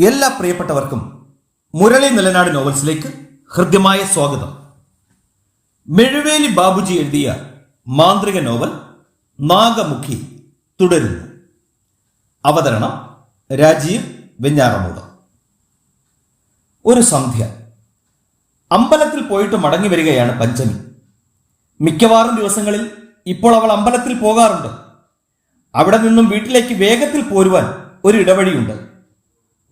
എല്ലാ പ്രിയപ്പെട്ടവർക്കും മുരളി നിലനാട് നോവൽസിലേക്ക് ഹൃദ്യമായ സ്വാഗതം. മെഴുവേലി ബാബുജി എഴുതിയ മാന്ത്രിക നോവൽ നാഗമുഖി തുടരുന്നു. അവതരണം രാജീവ് വെഞ്ഞാറമൂട്. ഒരു സന്ധ്യ. അമ്പലത്തിൽ പോയിട്ട് മടങ്ങി വരികയാണ് പഞ്ചമി. മിക്കവാറും ദിവസങ്ങളിൽ ഇപ്പോൾ അവൾ അമ്പലത്തിൽ പോകാറുണ്ട്. അവിടെ നിന്നും വീട്ടിലേക്ക് വേഗത്തിൽ പോരുവാൻ ഒരു ഇടവഴിയുണ്ട്.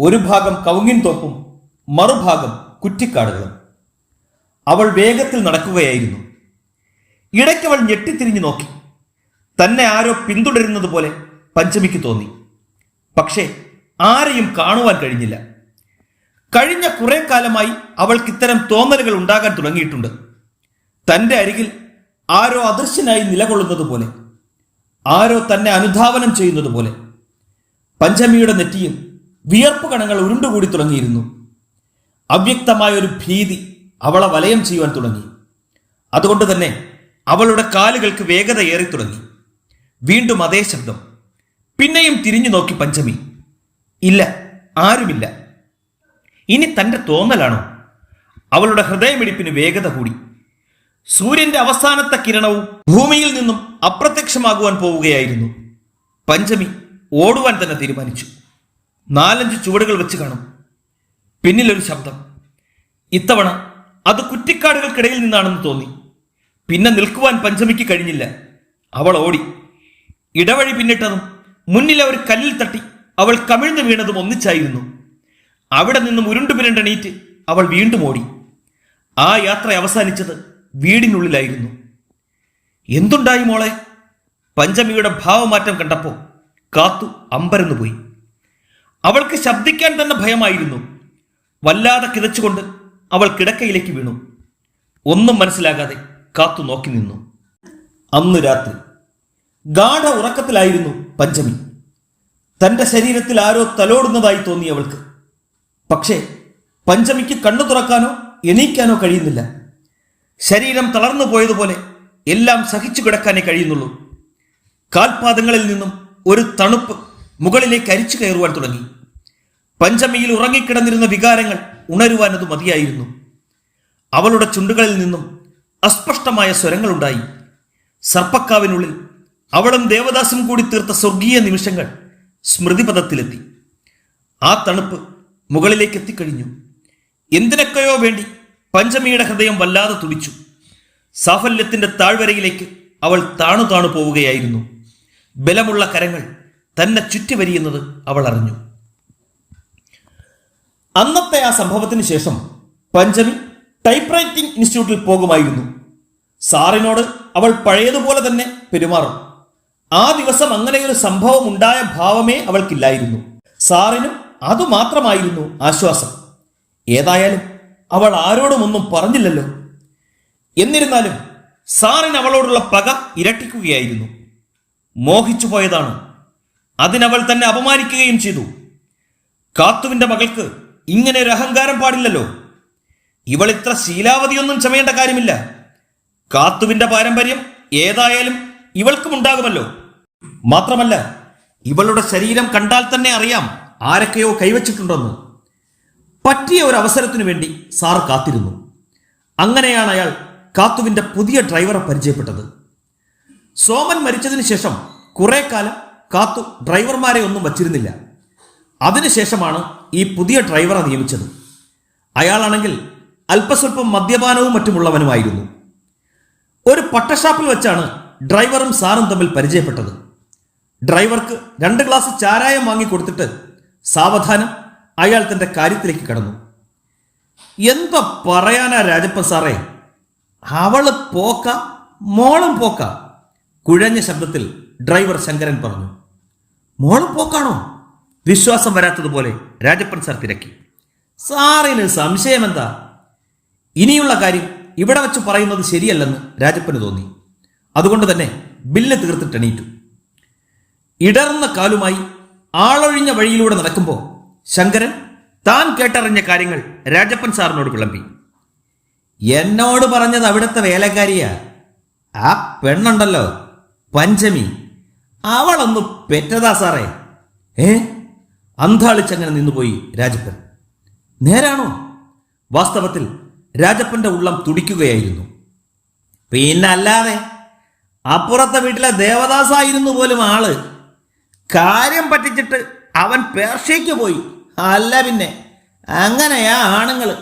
ഒരു ഭാഗം കവുങ്ങിൻ തോപ്പും മറുഭാഗം കുറ്റിക്കാടുകളും. അവൾ വേഗത്തിൽ നടക്കുകയായിരുന്നു. ഇടയ്ക്ക് അവൾ ഞെട്ടിത്തിരിഞ്ഞു നോക്കി. തന്നെ ആരോ പിന്തുടരുന്നത് പോലെ പഞ്ചമിക്ക് തോന്നി. പക്ഷേ ആരെയും കാണുവാൻ കഴിഞ്ഞില്ല. കഴിഞ്ഞ കുറെ കാലമായി അവൾക്ക് ഇത്തരം തോന്നലുകൾ ഉണ്ടാകാൻ തുടങ്ങിയിട്ടുണ്ട്. തന്റെ അരികിൽ ആരോ അദൃശ്യനായി നിലകൊള്ളുന്നത് പോലെ ആരോ തന്നെ അനുധാവനം ചെയ്യുന്നത് പോലെ. പഞ്ചമിയുടെ നെറ്റിയിൽ വിയർപ്പ് കണങ്ങൾ ഉരുണ്ടുകൂടി തുടങ്ങിയിരുന്നു. അവ്യക്തമായ ഒരു ഭീതി അവളെ വലയം ചെയ്യുവാൻ തുടങ്ങി. അതുകൊണ്ട് തന്നെ അവളുടെ കാലുകൾക്ക് വേഗത ഏറി തുടങ്ങി. വീണ്ടും അതേ ശബ്ദം. പിന്നെയും തിരിഞ്ഞു നോക്കി പഞ്ചമി. ഇല്ല ആരുമില്ല. ഇനി തന്റെ തോന്നലാണോ? അവളുടെ ഹൃദയമിടിപ്പിന് വേഗത കൂടി. സൂര്യന്റെ അവസാനത്തെ കിരണവും ഭൂമിയിൽ നിന്നും അപ്രത്യക്ഷമാകുവാൻ പോവുകയായിരുന്നു. പഞ്ചമി ഓടുവാൻ തന്നെ തീരുമാനിച്ചു. നാലഞ്ച് ചുവടുകൾ വെച്ച് കാണും. പിന്നിലൊരു ശബ്ദം. ഇത്തവണ അത് കുറ്റിക്കാടുകൾക്കിടയിൽ നിന്നാണെന്ന് തോന്നി. പിന്നെ നിൽക്കുവാൻ പഞ്ചമിക്ക് കഴിഞ്ഞില്ല. അവൾ ഓടി. ഇടവഴി പിന്നിട്ടതും മുന്നിൽ അവർ കല്ലിൽ തട്ടി അവൾ കമിഴ്ന്നു വീണതും ഒന്നിച്ചായിരുന്നു. അവിടെ നിന്നും ഉരുണ്ടു പിരണ്ടണീറ്റ് അവൾ വീണ്ടും ഓടി. ആ യാത്ര അവസാനിച്ചത് വീടിനുള്ളിലായിരുന്നു. എന്തുണ്ടായി മോളെ? പഞ്ചമിയുടെ ഭാവമാറ്റം കണ്ടപ്പോൾ കാത്തു അമ്പരന്നു പോയി അവൾക്ക് ശബ്ദിക്കാൻ തന്നെ ഭയമായിരുന്നു. വല്ലാതെ കിതച്ചുകൊണ്ട് അവൾ കിടക്കയിലേക്ക് വീണു. ഒന്നും മനസ്സിലാകാതെ കാത്തു നോക്കി നിന്നു. അന്ന് രാത്രി ഗാഠ ഉറക്കത്തിലായിരുന്നു പഞ്ചമി. തന്റെ ശരീരത്തിൽ ആരോ തലോടുന്നതായി തോന്നി അവൾക്ക്. പക്ഷേ പഞ്ചമിക്ക് കണ്ണു തുറക്കാനോ എണീക്കാനോ കഴിയുന്നില്ല. ശരീരം തളർന്നു പോയതുപോലെ എല്ലാം സഹിച്ചു കിടക്കാനേ കഴിയുന്നുള്ളൂ. കാൽപാദങ്ങളിൽ നിന്നും ഒരു തണുപ്പ് മുകളിലേക്ക് അരിച്ചു കയറുവാൻ തുടങ്ങി. പഞ്ചമിയിൽ ഉറങ്ങിക്കിടന്നിരുന്ന വികാരങ്ങൾ ഉണരുവാൻ അത് മതിയായിരുന്നു. അവളുടെ ചുണ്ടുകളിൽ നിന്നും അസ്പഷ്ടമായ സ്വരങ്ങളുണ്ടായി. സർപ്പക്കാവിനുള്ളിൽ അവളും ദേവദാസും കൂടി തീർത്ത സ്വർഗീയ നിമിഷങ്ങൾ സ്മൃതിപഥത്തിലെത്തി. ആ തണുപ്പ് മുകളിലേക്ക് എത്തിക്കഴിഞ്ഞു. എന്തിനൊക്കെയോ വേണ്ടി പഞ്ചമിയുടെ ഹൃദയം വല്ലാതെ തുടിച്ചു. സാഫല്യത്തിന്റെ താഴ്വരയിലേക്ക് അവൾ താണു താണു പോവുകയായിരുന്നു. ബലമുള്ള കരങ്ങൾ തന്നെ ചുറ്റിവരിയുന്നത് അവൾ അറിഞ്ഞു. അന്നത്തെ ആ സംഭവത്തിന് ശേഷം പഞ്ചമി ടൈപ്പ് റൈറ്റിംഗ് ഇൻസ്റ്റിറ്റ്യൂട്ടിൽ പോകുമായിരുന്നു. സാറിനോട് അവൾ പഴയതുപോലെ തന്നെ പെരുമാറും. ആ ദിവസം അങ്ങനെയൊരു സംഭവം ഉണ്ടായ ഭാവമേ അവൾക്കില്ലായിരുന്നു. സാറിനും അതുമാത്രമായിരുന്നു ആശ്വാസം. ഏതായാലും അവൾ ആരോടുമൊന്നും പറഞ്ഞില്ലല്ലോ. എന്നിരുന്നാലും സാറിന് അവളോടുള്ള പക ഇരട്ടിക്കുകയായിരുന്നു. മോഹിച്ചു പോയതാണ് അതിനവൾ തന്നെ അപമാനിക്കുകയും ചെയ്തു. കാത്തുവിന്റെ മകൾക്ക് ഇങ്ങനെ ഒരു അഹങ്കാരം പാടില്ലല്ലോ. ഇവൾ ഇത്ര ശീലാവതിയൊന്നും ചമയേണ്ട കാര്യമില്ല. കാത്തുവിന്റെ പാരമ്പര്യം ഏതായാലും ഇവൾക്കും ഉണ്ടാകുമല്ലോ. മാത്രമല്ല ഇവളുടെ ശരീരം കണ്ടാൽ തന്നെ അറിയാം ആരൊക്കെയോ കൈവച്ചിട്ടുണ്ടെന്ന്. പറ്റിയ ഒരു അവസരത്തിനു വേണ്ടി സാർ കാത്തിരുന്നു. അങ്ങനെയാണ് അയാൾ കാത്തുവിന്റെ പുതിയ ഡ്രൈവറെ പരിചയപ്പെട്ടത്. സോമൻ മരിച്ചതിന് ശേഷം കുറേ കാലം കാത്തു ഡ്രൈവർമാരെ ഒന്നും വച്ചിരുന്നില്ല. അതിനുശേഷമാണ് ഈ പുതിയ ഡ്രൈവറെ നിയമിച്ചത്. അയാളാണെങ്കിൽ അല്പസ്വല്പം മദ്യപാനവും മറ്റുമുള്ളവനുമായിരുന്നു. ഒരു പട്ടഷാപ്പിൽ വെച്ചാണ് ഡ്രൈവറും സാറും തമ്മിൽ പരിചയപ്പെട്ടത്. ഡ്രൈവർക്ക് രണ്ട് ഗ്ലാസ് ചാരായം വാങ്ങിക്കൊടുത്തിട്ട് സാവധാനം അയാൾ തന്റെ കാര്യത്തിലേക്ക് കടന്നു. എന്താ പറയാനാ രാജപ്പൻ സാറേ? അവൾ പോക്ക മോളും പോക്ക? കുഴഞ്ഞ ശബ്ദത്തിൽ ഡ്രൈവർ ശങ്കരൻ പറഞ്ഞു മോളും പോക്കാണോ? വിശ്വാസം വരാത്തതുപോലെ രാജപ്പൻ സാർ തിരക്കി. സാറിന് സംശയം എന്താ ഇനിയുള്ള കാര്യം ഇവിടെ വെച്ച് പറയുന്നത് ശരിയല്ലെന്ന് രാജപ്പന് തോന്നി. അതുകൊണ്ട് തന്നെ ബില്ല് തീർത്തിട്ട് എണീറ്റു. ഇടർന്ന കാലുമായി ആളൊഴിഞ്ഞ വഴിയിലൂടെ നടക്കുമ്പോൾ ശങ്കരൻ താൻ കേട്ടറിഞ്ഞ കാര്യങ്ങൾ രാജപ്പൻ സാറിനോട് വിളമ്പി. എന്നോട് പറഞ്ഞത് അവിടുത്തെ വേലക്കാരിയാ. ആ പെണ്ണുണ്ടല്ലോ പഞ്ചമി. അവളൊന്ന് പെറ്റതാ സാറേ. ഏ? അന്താളിച്ചങ്ങനെ നിന്നുപോയി രാജപ്പൻ. നേരാണോ? വാസ്തവത്തിൽ രാജപ്പന്റെ ഉള്ളം തുടിക്കുകയായിരുന്നു. പിന്നെ അല്ലാതെ അപ്പുറത്തെ വീട്ടിലെ ദേവദാസായിരുന്നു പോലും ആൾ. കാര്യം പറ്റിച്ചിട്ട് അവൻ പേർഷ്യയ്ക്ക് പോയി. അല്ല പിന്നെ അങ്ങനെയാ ആണുങ്ങൾ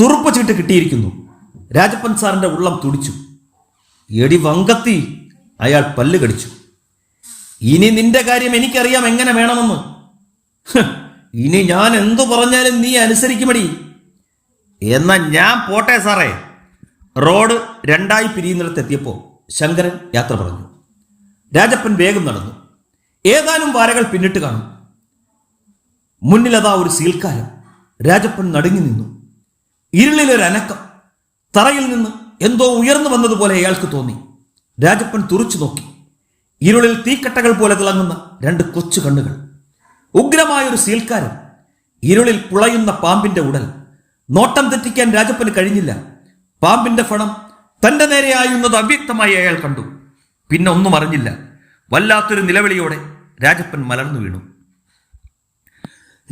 തുറുപ്പ് ചീട്ട് കിട്ടിയിരിക്കുന്നു. രാജപ്പൻ സാറിന്റെ ഉള്ളം തുടിച്ചു. എടി വങ്കത്തി അയാൾ പല്ല് കടിച്ചു. ഇനി നിന്റെ കാര്യം എനിക്കറിയാം എങ്ങനെ വേണമെന്ന്. ഇനി ഞാൻ എന്തു പറഞ്ഞാലും നീ അനുസരിക്കുമടി. എന്നാ ഞാൻ പോട്ടെ സാറേ. റോഡ് രണ്ടായി പിരിയുന്നിടത്തെത്തിയപ്പോൾ ശങ്കരൻ യാത്ര പറഞ്ഞു. രാജപ്പൻ വേഗം നടന്നു. ഏതാനും വാരകൾ പിന്നിട്ട് കാണും. മുന്നിലതാ ഒരു സീൽക്കാരം രാജപ്പൻ നടുങ്ങി നിന്നു. ഇരുളിലൊരു അനക്കം തറയിൽ നിന്ന് എന്തോ ഉയർന്നു വന്നതുപോലെ അയാൾക്ക് തോന്നി. രാജപ്പൻ തുറച്ചു നോക്കി. ഇരുളിൽ തീക്കട്ടകൾ പോലെ തിളങ്ങുന്ന രണ്ട് കൊച്ചു കണ്ണുകൾ. ഉഗ്രമായൊരു സീൽക്കാരൻ. ഇരുളിൽ പുളയുന്ന പാമ്പിന്റെ ഉടൽ. നോട്ടം തെറ്റിക്കാൻ രാജപ്പന് കഴിഞ്ഞില്ല. പാമ്പിന്റെ ഫണം തന്റെ നേരെ ആയുന്നത് അവ്യക്തമായി അയാൾ കണ്ടു. പിന്നെ ഒന്നും അറിഞ്ഞില്ല. വല്ലാത്തൊരു നിലവിളിയോടെ രാജപ്പൻ മലർന്നു വീണു.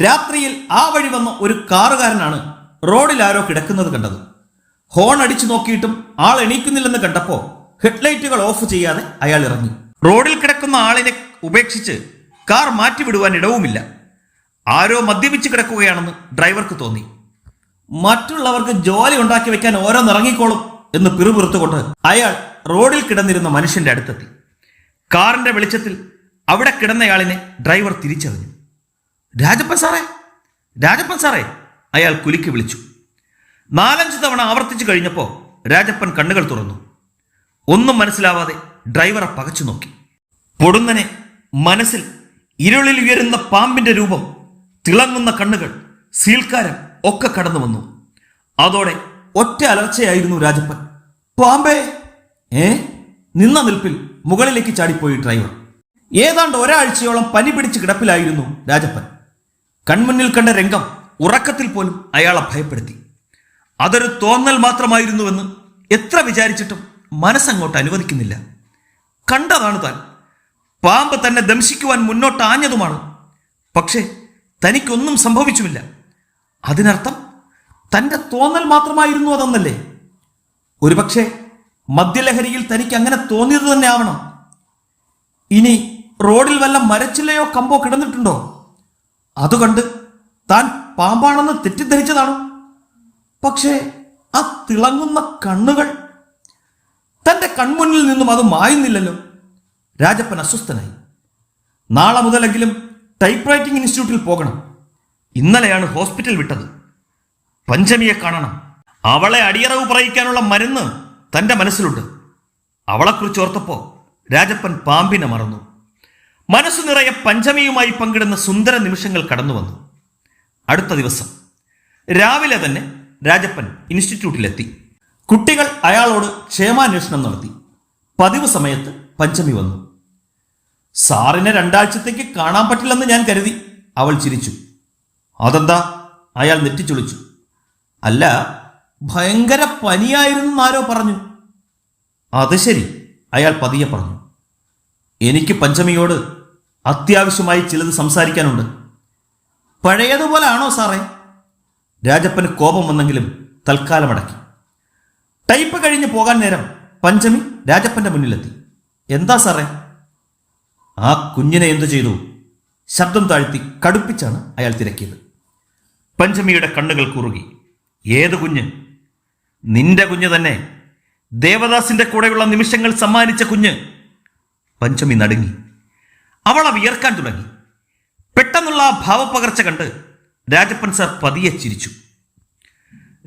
രാത്രിയിൽ ആ വഴി വന്ന ഒരു കാറുകാരനാണ് റോഡിൽ ആരോ കിടക്കുന്നത് കണ്ടത്. ഹോൺ അടിച്ചു നോക്കിയിട്ടും ആൾ എണീക്കുന്നില്ലെന്ന് കണ്ടപ്പോ ഹെഡ്ലൈറ്റുകൾ ഓഫ് ചെയ്യാതെ അയാൾ ഇറങ്ങി. റോഡിൽ കിടക്കുന്ന ആളിനെ ഉപേക്ഷിച്ച് കാർ മാറ്റിവിടുവാൻ ഇടവുമില്ല. ആരോ മദ്യപിച്ച് കിടക്കുകയാണെന്ന് ഡ്രൈവർക്ക് തോന്നി. മറ്റുള്ളവർക്ക് ജോലി ഉണ്ടാക്കി വെക്കാൻ ഓരോന്നിറങ്ങിക്കോളും എന്ന് പിറുപിറുത്തുകൊണ്ട് അയാൾ റോഡിൽ കിടന്നിരുന്ന മനുഷ്യന്റെ അടുത്തെത്തി. കാറിന്റെ വെളിച്ചത്തിൽ അവിടെ കിടന്നയാളിനെ ഡ്രൈവർ തിരിച്ചറിഞ്ഞു. രാജപ്പൻ സാറേ രാജപ്പൻ സാറേ അയാൾ കുലുക്കി വിളിച്ചു. നാലഞ്ച് തവണ ആവർത്തിച്ചു കഴിഞ്ഞപ്പോൾ രാജപ്പൻ കണ്ണുകൾ തുറന്നു. ഒന്നും മനസ്സിലാവാതെ ഡ്രൈവറെ പകച്ചു നോക്കി. പൊടുന്നനെ മനസ്സിൽ ഇരുളിൽ ഉയരുന്ന പാമ്പിന്റെ രൂപം തിളങ്ങുന്ന കണ്ണുകൾ സീൽക്കാരം ഒക്കെ കടന്നു വന്നു. അതോടെ ഒറ്റ അലർച്ചയായിരുന്നു രാജപ്പൻ. പാമ്പേ ഏ? നിന്ന നിൽപ്പിൽ മുകളിലേക്ക് ചാടിപ്പോയി ഡ്രൈവർ. ഏതാണ്ട് ഒരാഴ്ചയോളം പനി പിടിച്ച് കിടപ്പിലായിരുന്നു രാജപ്പൻ. കൺമുന്നിൽ കണ്ട രംഗം ഉറക്കത്തിൽ പോലും അയാളെ ഭയപ്പെടുത്തി. അതൊരു തോന്നൽ മാത്രമായിരുന്നുവെന്ന് എത്ര വിചാരിച്ചിട്ടും മനസ്സങ്ങോട്ട് അനുവദിക്കുന്നില്ല. കണ്ടതാണ് താൻ. പാമ്പ് തന്നെ ദംശിക്കുവാൻ മുന്നോട്ട് ആഞ്ഞതുമാണ്. പക്ഷേ തനിക്കൊന്നും സംഭവിച്ചുമില്ല. അതിനർത്ഥം തന്റെ തോന്നൽ മാത്രമായിരുന്നു അതെന്നല്ലേ? ഒരുപക്ഷെ മദ്യലഹരിയിൽ തനിക്ക് അങ്ങനെ തോന്നിയത് തന്നെ ആവണം. ഇനി റോഡിൽ വല്ല മരച്ചില്ലയോ കമ്പോ കിടന്നിട്ടുണ്ടോ? അതുകണ്ട് താൻ പാമ്പാണെന്ന് തെറ്റിദ്ധരിച്ചതാണോ? പക്ഷേ ആ തിളങ്ങുന്ന കണ്ണുകൾ തന്റെ കൺമുന്നിൽ നിന്നും അത് മായുന്നില്ലല്ലോ. രാജപ്പൻ അസ്വസ്ഥനായി. നാളെ മുതലെങ്കിലും ടൈപ്പ് റൈറ്റിംഗ് ഇൻസ്റ്റിറ്റ്യൂട്ടിൽ പോകണം. ഇന്നലെയാണ് ഹോസ്പിറ്റൽ വിട്ടത്. പഞ്ചമിയെ കാണണം. അവളെ അടിയറവ് പറയിക്കാനുള്ള മരുന്ന് തന്റെ മനസ്സിലുണ്ട്. അവളെക്കുറിച്ച് ഓർത്തപ്പോൾ രാജപ്പൻ പാമ്പിനെ മറന്നു. മനസ്സു നിറയെ പഞ്ചമിയുമായി പങ്കിടുന്ന സുന്ദര നിമിഷങ്ങൾ കടന്നു വന്നു അടുത്ത ദിവസം രാവിലെ തന്നെ രാജപ്പൻ ഇൻസ്റ്റിറ്റ്യൂട്ടിലെത്തി കുട്ടികൾ അയാളോട് ക്ഷേമാന്വേഷണം നടത്തി. പതിവ് സമയത്ത് പഞ്ചമി വന്നു. സാറിനെ രണ്ടാഴ്ചത്തേക്ക് കാണാൻ പറ്റില്ലെന്ന് ഞാൻ കരുതി അവൾ ചിരിച്ചു. അതെന്താ? അയാൾ നെറ്റിച്ചൊളിച്ചു. അല്ല ഭയങ്കര പനിയായിരുന്നു ആരോ പറഞ്ഞു. അത് ശരി അയാൾ പതിയെ പറഞ്ഞു. എനിക്ക് പഞ്ചമിയോട് അത്യാവശ്യമായി ചിലത് സംസാരിക്കാനുണ്ട്. പഴയതുപോലെ ആണോ സാറേ? രാജപ്പന് കോപം വന്നെങ്കിലും തൽക്കാലം അടക്കി. ടൈപ്പ് കഴിഞ്ഞ് പോകാൻ നേരം പഞ്ചമി രാജപ്പന്റെ മുന്നിലെത്തി. എന്താ സാറേ? ആ കുഞ്ഞിനെ എന്തു ചെയ്തു? ശബ്ദം താഴ്ത്തി കടുപ്പിച്ചാണ് അയാൾ തിരക്കിയത്. പഞ്ചമിയുടെ കണ്ണുകൾ കുറുകി. ഏത് കുഞ്ഞ്? നിന്റെ കുഞ്ഞ് തന്നെ. ദേവദാസിന്റെ കൂടെയുള്ള നിമിഷങ്ങൾ സമ്മാനിച്ച കുഞ്ഞ്. പഞ്ചമി നടുങ്ങി. അവളെ വിയർക്കാൻ തുടങ്ങി. പെട്ടെന്നുള്ള ആ ഭാവപ്പകർച്ച കണ്ട് രാജപ്പൻ സാർ പതിയെ ചിരിച്ചു.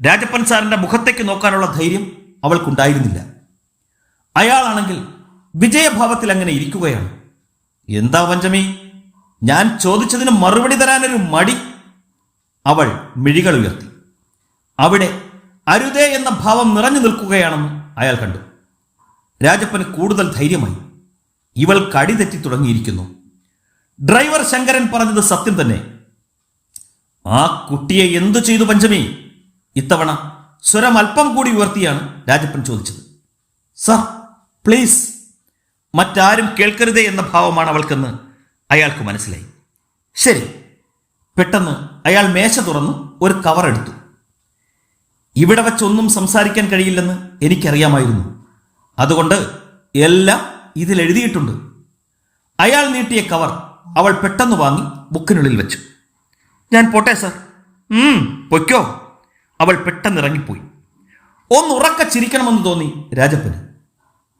രാജപ്പൻ സാറിന്റെ മുഖത്തേക്ക് നോക്കാനുള്ള ധൈര്യം അവൾക്കുണ്ടായിരുന്നില്ല. അയാളാണെങ്കിൽ വിജയഭാവത്തിൽ അങ്ങനെ ഇരിക്കുകയാണ്. എന്താ പഞ്ചമി ഞാൻ ചോദിച്ചതിന് മറുപടി തരാനൊരു മടി. അവൾ മിഴികൾ ഉയർത്തി. അവിടെ അരുതേ എന്ന ഭാവം നിറഞ്ഞു നിൽക്കുകയാണെന്ന് അയാൾ കണ്ടു. രാജപ്പന് കൂടുതൽ ധൈര്യമായി. ഇവൾ കടി തെറ്റി തുടങ്ങിയിരിക്കുന്നു. ഡ്രൈവർ ശങ്കരൻ പറഞ്ഞത് സത്യം തന്നെ. ആ കുട്ടിയെ എന്തു ചെയ്തു പഞ്ചമി ഇത്തവണ സ്വരം അല്പം കൂടി ഉയർത്തിയാണ് രാജപ്പൻ ചോദിച്ചത്. സർ പ്ലീസ് മറ്റാരും കേൾക്കരുതേ എന്ന ഭാവമാണ് അവൾക്കെന്ന് അയാൾക്ക് മനസ്സിലായി. ശരി. പെട്ടെന്ന് അയാൾ മേശ തുറന്ന് ഒരു കവർ എടുത്തു. ഇവിടെ വച്ചൊന്നും സംസാരിക്കാൻ കഴിയില്ലെന്ന് എനിക്കറിയാമായിരുന്നു. അതുകൊണ്ട് എല്ലാം ഇതിൽ എഴുതിയിട്ടുണ്ട്. അയാൾ നീട്ടിയ കവർ അവൾ പെട്ടെന്ന് വാങ്ങി ബുക്കിനുള്ളിൽ വെച്ചു. ഞാൻ പോട്ടെ സർ. പൊയ്ക്കോ. അവൾ പെട്ടെന്ന് ഇറങ്ങിപ്പോയി. ഒന്നുറക്ക ചിരിക്കണമെന്ന് തോന്നി രാജപ്പന്.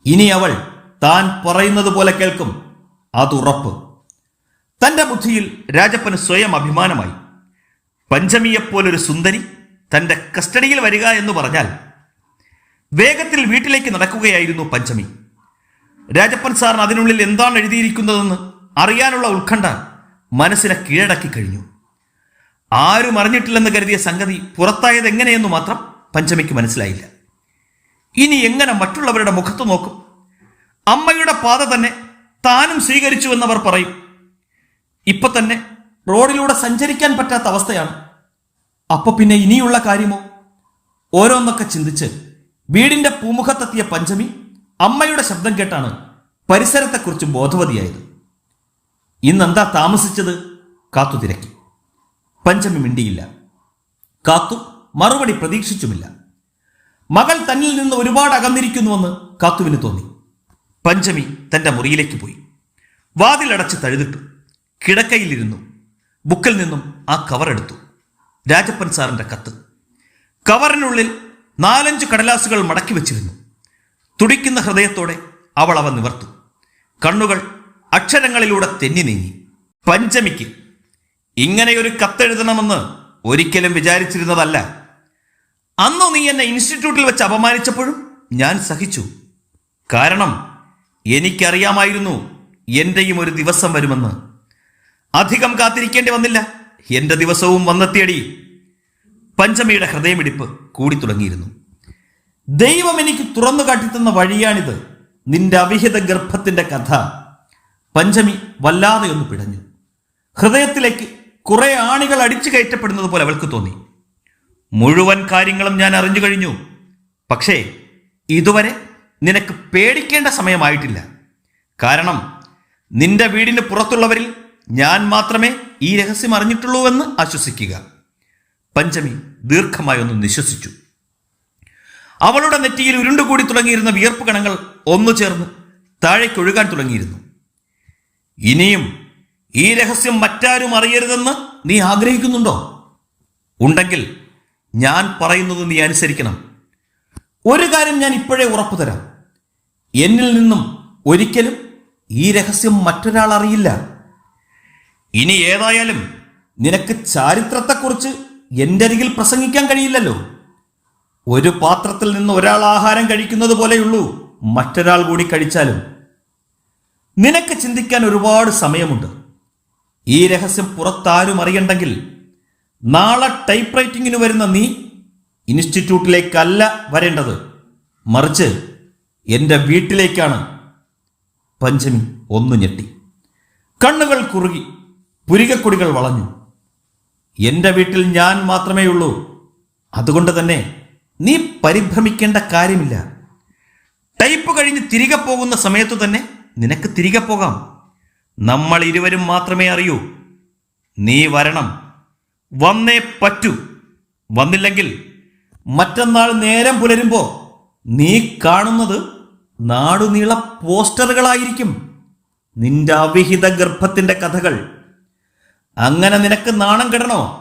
ഇനി അവൾ താൻ പറയുന്നത് പോലെ കേൾക്കും. അതുറപ്പ് തന്റെ ബുദ്ധിയിൽ രാജപ്പന് സ്വയം അഭിമാനമായി. പഞ്ചമിയെപ്പോലൊരു സുന്ദരി തന്റെ കസ്റ്റഡിയിൽ വരിക എന്ന് പറഞ്ഞാൽ വേഗത്തിൽ വീട്ടിലേക്ക് നടക്കുകയായിരുന്നു പഞ്ചമി. രാജപ്പൻ സാറിന് അതിനുള്ളിൽ എന്താണ് എഴുതിയിരിക്കുന്നതെന്ന് അറിയാനുള്ള ഉത്കണ്ഠ മനസ്സിനെ കീഴടക്കി കഴിഞ്ഞു. ആരും അറിഞ്ഞിട്ടില്ലെന്ന് കരുതിയ സംഗതി പുറത്തായത് എങ്ങനെയെന്ന് മാത്രം പഞ്ചമിക്ക് മനസ്സിലായില്ല. ഇനി എങ്ങനെ മറ്റുള്ളവരുടെ മുഖത്ത് നോക്കും? അമ്മയുടെ പാത തന്നെ താനും സ്വീകരിച്ചു എന്നവർ പറയും. ഇപ്പൊ തന്നെ റോഡിലൂടെ സഞ്ചരിക്കാൻ പറ്റാത്ത അവസ്ഥയാണ്. അപ്പൊ പിന്നെ ഇനിയുള്ള കാര്യമോ? ഓരോന്നൊക്കെ ചിന്തിച്ച് വീടിന്റെ പൂമുഖത്തെത്തിയ പഞ്ചമി അമ്മയുടെ ശബ്ദം കേട്ടാണ് പരിസരത്തെക്കുറിച്ച് ബോധവതിയായത്. ഇന്നെന്താ താമസിച്ചത്? കാത്തു തിരക്കി പഞ്ചമി മിണ്ടിയില്ല. കാത്തു മറുപടി പ്രതീക്ഷിച്ചുമില്ല. മകൾ തന്നിൽ നിന്ന് ഒരുപാട് അകന്നിരിക്കുന്നുവെന്ന് കാത്തുവിന് തോന്നി. പഞ്ചമി തന്റെ മുറിയിലേക്ക് പോയി. വാതിലടച്ച് തഴുതിട്ടു. കിടക്കയിലിരുന്നു. ബുക്കിൽ നിന്നും ആ കവർ എടുത്തു. രാജപ്പൻ സാറിന്റെ കത്ത്. കവറിനുള്ളിൽ നാലഞ്ച് കടലാസുകൾ മടക്കി വെച്ചിരുന്നു. തുടിക്കുന്ന ഹൃദയത്തോടെ അവൾ അവ നിവർത്തു. കണ്ണുകൾ അക്ഷരങ്ങളിലൂടെ തെന്നി നീങ്ങി. പഞ്ചമിക്ക് ഇങ്ങനെയൊരു കത്തെഴുതണമെന്ന് ഒരിക്കലും വിചാരിച്ചിരുന്നതല്ല. അന്ന് നീ എന്നെ ഇൻസ്റ്റിറ്റ്യൂട്ടിൽ വെച്ച് അപമാനിച്ചപ്പോഴും ഞാൻ സഹിച്ചു. കാരണം എനിക്കറിയാമായിരുന്നു എന്റെയും ഒരു ദിവസം വരുമെന്ന്. അധികം കാത്തിരിക്കേണ്ടി വന്നില്ല. എന്റെ ദിവസവും വന്നെത്തിയടി. പഞ്ചമിയുടെ ഹൃദയമിടിപ്പ് കൂടി തുടങ്ങിയിരുന്നു ദൈവം എനിക്ക് തുറന്നു കാട്ടിത്തന്ന വഴിയാണിത്. നിന്റെ അവിഹിത ഗർഭത്തിന്റെ കഥ. പഞ്ചമി വല്ലാതെ ഒന്ന് പിടഞ്ഞു. ഹൃദയത്തിലേക്ക് കുറെ ആണികൾ അടിച്ചു കയറ്റപ്പെടുന്നത് പോലെ അവൾക്ക് തോന്നി. മുഴുവൻ കാര്യങ്ങളും ഞാൻ അറിഞ്ഞു കഴിഞ്ഞു. പക്ഷേ ഇതുവരെ നിനക്ക് പേടിക്കേണ്ട സമയമായിട്ടില്ല. കാരണം നിന്റെ വീടിന് പുറത്തുള്ളവരിൽ ഞാൻ മാത്രമേ ഈ രഹസ്യം അറിഞ്ഞിട്ടുള്ളൂ എന്ന് ആശ്വസിക്കുക. പഞ്ചമി ദീർഘമായി ഒന്ന് നിശ്വസിച്ചു. അവളുടെ നെറ്റിയിൽ ഉരുണ്ടുകൂടി തുടങ്ങിയിരുന്ന വിയർപ്പ് കണങ്ങൾ ഒന്നു ചേർന്ന് താഴേക്കൊഴുകാൻ തുടങ്ങിയിരുന്നു. ഇനിയും ഈ രഹസ്യം മറ്റാരും അറിയരുതെന്ന് നീ ആഗ്രഹിക്കുന്നുണ്ടോ? ഉണ്ടെങ്കിൽ ഞാൻ പറയുന്നത് നീ അനുസരിക്കണം. ഒരു കാര്യം ഞാൻ ഇപ്പോഴേ ഉറപ്പു തരാം. എന്നിൽ നിന്നും ഒരിക്കലും ഈ രഹസ്യം മറ്റൊരാൾ അറിയില്ല. ഇനി ഏതായാലും നിനക്ക് ചാരിത്രത്തെക്കുറിച്ച് എന്റെ അരികിൽ പ്രസംഗിക്കാൻ കഴിയില്ലല്ലോ. ഒരു പാത്രത്തിൽ നിന്ന് ഒരാൾ ആഹാരം കഴിക്കുന്നത് പോലെയുള്ളൂ മറ്റൊരാൾ കൂടി കഴിച്ചാലും. നിനക്ക് ചിന്തിക്കാൻ ഒരുപാട് സമയമുണ്ട്. ഈ രഹസ്യം പുറത്താരും അറിയണ്ടെങ്കിൽ നാളെ ടൈപ്പ് റൈറ്റിങ്ങിന് വരുന്ന നീ ഇൻസ്റ്റിറ്റ്യൂട്ടിലേക്കല്ല വരേണ്ടത്. മറിച്ച് എന്റെ വീട്ടിലേക്കാണ്. പഞ്ചമി ഒന്നു ഞെട്ടി. കണ്ണുകൾ കുറുകി പുരികക്കൊടികൾ വളഞ്ഞു. എന്റെ വീട്ടിൽ ഞാൻ മാത്രമേ ഉള്ളൂ. അതുകൊണ്ട് തന്നെ നീ പരിഭ്രമിക്കേണ്ട കാര്യമില്ല. ടൈപ്പ് കഴിഞ്ഞ് തിരികെ പോകുന്ന സമയത്തു തന്നെ നിനക്ക് തിരികെ പോകാം. നമ്മൾ ഇരുവരും മാത്രമേ അറിയൂ. നീ വരണം. വന്നേ പറ്റൂ. വന്നില്ലെങ്കിൽ മറ്റന്നാൾ നേരം പുലരുമ്പോൾ നീ കാണുന്നത് നാടുനീള പോസ്റ്ററുകളായിരിക്കും. നിന്റെ അവിഹിത ഗർഭത്തിന്റെ കഥകൾ. അങ്ങനെ നിനക്ക് നാണം കെടണോ?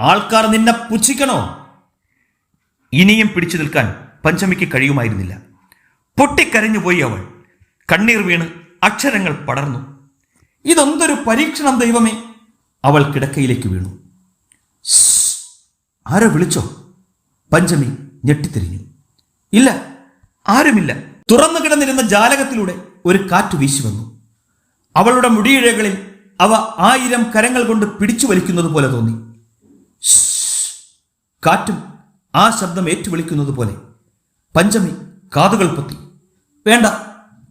ആൾക്കാർ നിന്നെ പുച്ഛിക്കണോ? ഇനിയും പിടിച്ചു നിൽക്കാൻ പഞ്ചമിക്ക് കഴിയുമായിരുന്നില്ല. പൊട്ടിക്കരഞ്ഞുപോയി അവൾ. കണ്ണീർ വീണ് അക്ഷരങ്ങൾ പടർന്നു. ഇതൊന്തൊരു പരീക്ഷണം ദൈവമേ? അവൾ കിടക്കയിലേക്ക് വീണു. "ശ്ശ്, ആരോ വിളിച്ചോ? പഞ്ചമി ഞെട്ടിത്തിരിഞ്ഞു. ഇല്ല ആരുമില്ല. തുറന്നു കിടന്നിരുന്ന ജാലകത്തിലൂടെ ഒരു കാറ്റ് വീശി വന്നു. അവളുടെ മുടിയിഴകളിൽ അവ ആയിരം കരങ്ങൾ കൊണ്ട് പിടിച്ചു വലിക്കുന്നത് പോലെ തോന്നി. കാറ്റും ആ ശബ്ദം ഏറ്റുവിളിക്കുന്നത് പോലെ. പഞ്ചമി കാതുകൾ പൊത്തി. വേണ്ട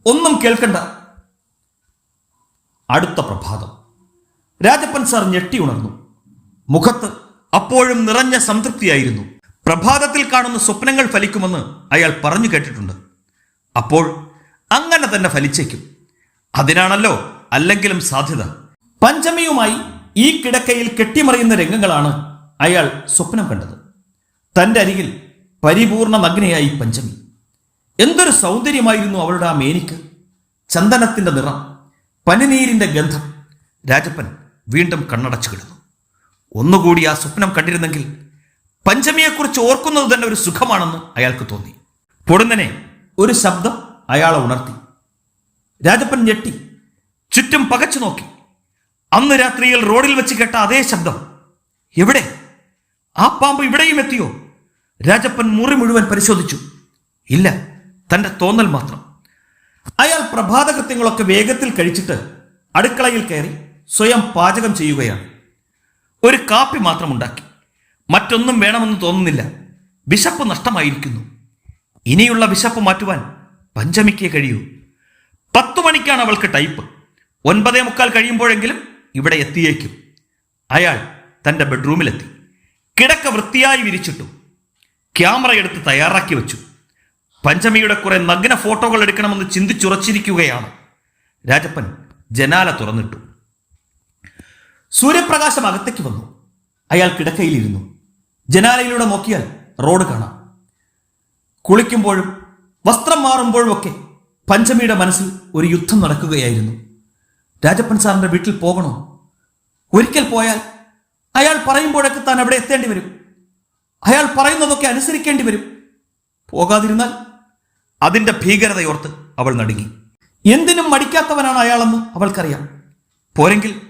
ഒന്നും കേൾക്കണ്ട. അടുത്ത പ്രഭാതം. രാജപ്പൻ സാർ ഞെട്ടി ഉണർന്നു. മുഖത്ത് അപ്പോഴും നിറഞ്ഞ സംതൃപ്തിയായിരുന്നു. പ്രഭാതത്തിൽ കാണുന്ന സ്വപ്നങ്ങൾ ഫലിക്കുമെന്ന് അയാൾ പറഞ്ഞു കേട്ടിട്ടുണ്ട്. അപ്പോൾ അങ്ങനെ തന്നെ ഫലിച്ചേക്കും. അതിനാണല്ലോ അല്ലെങ്കിലും സാധ്യത. പഞ്ചമിയുമായി ഈ കിടക്കയിൽ കെട്ടിമറിയുന്ന രംഗങ്ങളാണ് അയാൾ സ്വപ്നം കണ്ടത്. തന്റെ അരികിൽ പരിപൂർണ നഗ്നയായി പഞ്ചമി. എന്തൊരു സൗന്ദര്യമായിരുന്നു അവളുടെ ആ മേനിക്ക്. ചന്ദനത്തിന്റെ നിറം. പനിനീരിന്റെ ഗന്ധം. രാജപ്പൻ വീണ്ടും കണ്ണടച്ചു കിടന്നു. ഒന്നുകൂടി ആ സ്വപ്നം കണ്ടിരുന്നെങ്കിൽ പഞ്ചമിയെക്കുറിച്ച് ഓർക്കുന്നത് തന്നെ ഒരു സുഖമാണെന്ന് അയാൾക്ക് തോന്നി. പൊടുന്നനെ ഒരു ശബ്ദം അയാളെ ഉണർത്തി. രാജപ്പൻ ഞെട്ടി ചുറ്റും പകച്ചു നോക്കി. അന്ന് രാത്രിയിൽ റോഡിൽ വെച്ച് കേട്ട അതേ ശബ്ദം എവിടെ? ആ പാമ്പ് ഇവിടെയും എത്തിയോ? രാജപ്പൻ മുറി മുഴുവൻ പരിശോധിച്ചു. ഇല്ല തന്റെ തോന്നൽ മാത്രം. അയാൾ പ്രഭാതകൃത്യങ്ങളൊക്കെ വേഗത്തിൽ കഴിച്ചിട്ട് അടുക്കളയിൽ കയറി സ്വയം പാചകം ചെയ്യുകയാണ്. ഒരു കാപ്പി മാത്രം ഉണ്ടാക്കി മറ്റൊന്നും വേണമെന്ന് തോന്നുന്നില്ല. വിശപ്പ് നഷ്ടമായിരിക്കുന്നു. ഇനിയുള്ള വിശപ്പ് മാറ്റുവാൻ പഞ്ചമിക്ക് കഴിയൂ. പത്തു മണിക്കാണ് അവൾക്ക് ടൈപ്പ്. ഒൻപതേ മുക്കാൽ കഴിയുമ്പോഴെങ്കിലും ഇവിടെ എത്തിയേക്കും. അയാൾ തന്റെ ബെഡ്റൂമിലെത്തി. കിടക്ക വൃത്തിയായി വിരിച്ചിട്ടു. ക്യാമറ എടുത്ത് തയ്യാറാക്കി വെച്ചു. പഞ്ചമിയുടെ കുറെ നഗ്ന ഫോട്ടോകൾ എടുക്കണമെന്ന് ചിന്തിച്ചുറച്ചിരിക്കുകയാണ്. രാജപ്പൻ ജനാല തുറന്നിട്ടു. സൂര്യപ്രകാശം അകത്തേക്ക് വന്നു. അയാൾ കിടക്കയിലിരുന്നു. ജനാലയിലൂടെ നോക്കിയാൽ റോഡ് കാണാം. കുളിക്കുമ്പോഴും വസ്ത്രം മാറുമ്പോഴുമൊക്കെ പഞ്ചമിയുടെ മനസ്സിൽ ഒരു യുദ്ധം നടക്കുകയായിരുന്നു. രാജപ്പൻ സാറിന്റെ വീട്ടിൽ പോകണോ? ഒരിക്കൽ പോയാൽ അയാൾ പറയുമ്പോഴൊക്കെ താൻ അവിടെ എത്തേണ്ടി വരും. അയാൾ പറയുന്നതൊക്കെ അനുസരിക്കേണ്ടി വരും. പോകാതിരുന്നാൽ അതിന്റെ ഭീകരതയോർത്ത് അവൾ നടുങ്ങി. എന്തിനും മടിക്കാത്തവനാണ് അയാളെന്ന് അവൾക്കറിയാം. പോരെങ്കിൽ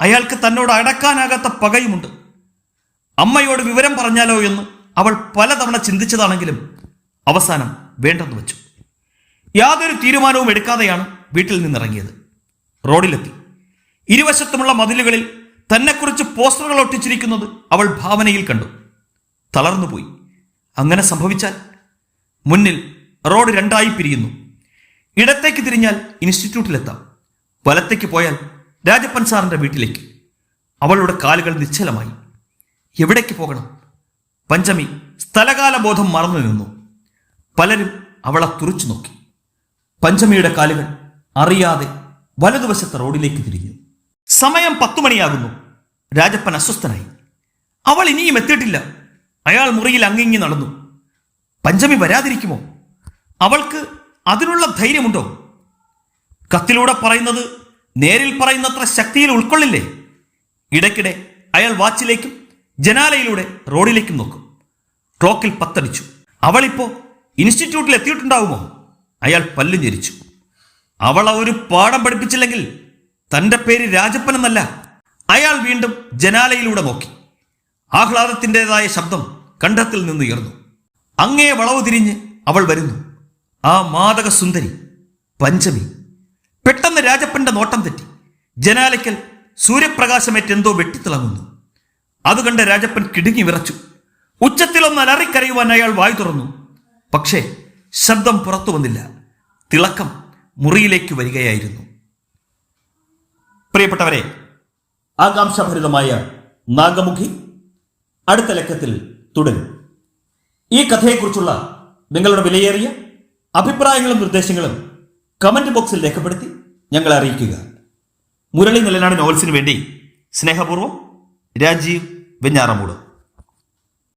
അയാൾക്ക് തന്നോട് അടക്കാനാകാത്ത പകയുമുണ്ട്. അമ്മയോട് വിവരം പറഞ്ഞാലോ എന്ന് അവൾ പലതവണ ചിന്തിച്ചതാണെങ്കിലും അവസാനം വേണ്ടെന്ന് വെച്ചു. യാതൊരു തീരുമാനവും എടുക്കാതെയാണ് വീട്ടിൽ നിന്നിറങ്ങിയത്. റോഡിലെത്തി. ഇരുവശത്തുമുള്ള മതിലുകളിൽ തന്നെക്കുറിച്ച് പോസ്റ്ററുകൾ ഒട്ടിച്ചിരിക്കുന്നത് അവൾ ഭാവനയിൽ കണ്ടു. തളർന്നുപോയി. അങ്ങനെ സംഭവിച്ചാൽ മുന്നിൽ റോഡ് രണ്ടായി പിരിയുന്നു. ഇടത്തേക്ക് തിരിഞ്ഞാൽ ഇൻസ്റ്റിറ്റ്യൂട്ടിലെത്താം. വലത്തേക്ക് പോയാൽ രാജപ്പൻ സാറിന്റെ വീട്ടിലേക്ക്. അവളുടെ കാലുകൾ നിശ്ചലമായി. എവിടേക്ക് പോകണം? പഞ്ചമി സ്ഥലകാല ബോധം മറന്നു നിന്നു. പലരും അവളെ തുറച്ചു നോക്കി. പഞ്ചമിയുടെ കാലുകൾ അറിയാതെ വലതുവശത്തെ റോഡിലേക്ക് തിരിഞ്ഞു. സമയം പത്തു മണിയാകുന്നു. രാജപ്പൻ അസ്വസ്ഥനായി. അവൾ ഇനിയും എത്തിയിട്ടില്ല. അയാൾ മുറിയിൽ അങ്ങിങ്ങി നടന്നു. പഞ്ചമി വരാതിരിക്കുമോ? അവൾക്ക് അതിനുള്ള ധൈര്യമുണ്ടോ? കത്തിലൂടെ പറയുന്നത് നേരിൽ പറയുന്നത്ര ശക്തിയിൽ ഉൾക്കൊള്ളില്ലേ? ഇടയ്ക്കിടെ അയാൾ വാച്ചിലേക്കും ജനാലയിലൂടെ റോഡിലേക്കും നോക്കും. ക്ലോക്കിൽ പത്തടിച്ചു. അവളിപ്പോ ഇൻസ്റ്റിറ്റ്യൂട്ടിൽ എത്തിയിട്ടുണ്ടാവുമോ? അയാൾ പല്ലു ഞെരിച്ചു. അവൾ ഒരു പാഠം പഠിപ്പിച്ചില്ലെങ്കിൽ തന്റെ പേര് രാജപ്പൻ എന്നല്ല. അയാൾ വീണ്ടും ജനാലയിലൂടെ നോക്കി. ആഹ്ലാദത്തിന്റെതായ ശബ്ദം കണ്ടത്തിൽ നിന്ന് ഉയർന്നു. അങ്ങേ വളവ് തിരിഞ്ഞ് അവൾ വരുന്നു. ആ മാതക സുന്ദരി പഞ്ചമി. പെട്ടെന്ന് രാജപ്പന്റെ നോട്ടം തെറ്റി. ജനാലയ്ക്കൽ സൂര്യപ്രകാശമേറ്റെന്തോ വെട്ടിത്തിളങ്ങുന്നു. അത് കണ്ട് രാജപ്പൻ കിടുങ്ങി വിറച്ചു. ഉച്ചത്തിലൊന്ന് അലറിക്കരയുവാൻ അയാൾ വായു തുറന്നു. പക്ഷേ ശബ്ദം പുറത്തു വന്നില്ല. തിളക്കം മുറിയിലേക്ക് വരികയായിരുന്നു. പ്രിയപ്പെട്ടവരെ ആകാംക്ഷഭരിതമായ നാഗമുഖി അടുത്ത ലക്കത്തിൽ തുടരും. ഈ കഥയെക്കുറിച്ചുള്ള നിങ്ങളുടെ വിലയേറിയ അഭിപ്രായങ്ങളും നിർദ്ദേശങ്ങളും കമന്റ് ബോക്സിൽ രേഖപ്പെടുത്തി ഞങ്ങളെ അറിയിക്കുക. മുരളി നിലനാട് നോവൽസിന് വേണ്ടി സ്നേഹപൂർവം രാജീവ് വെഞ്ഞാറമൂട്.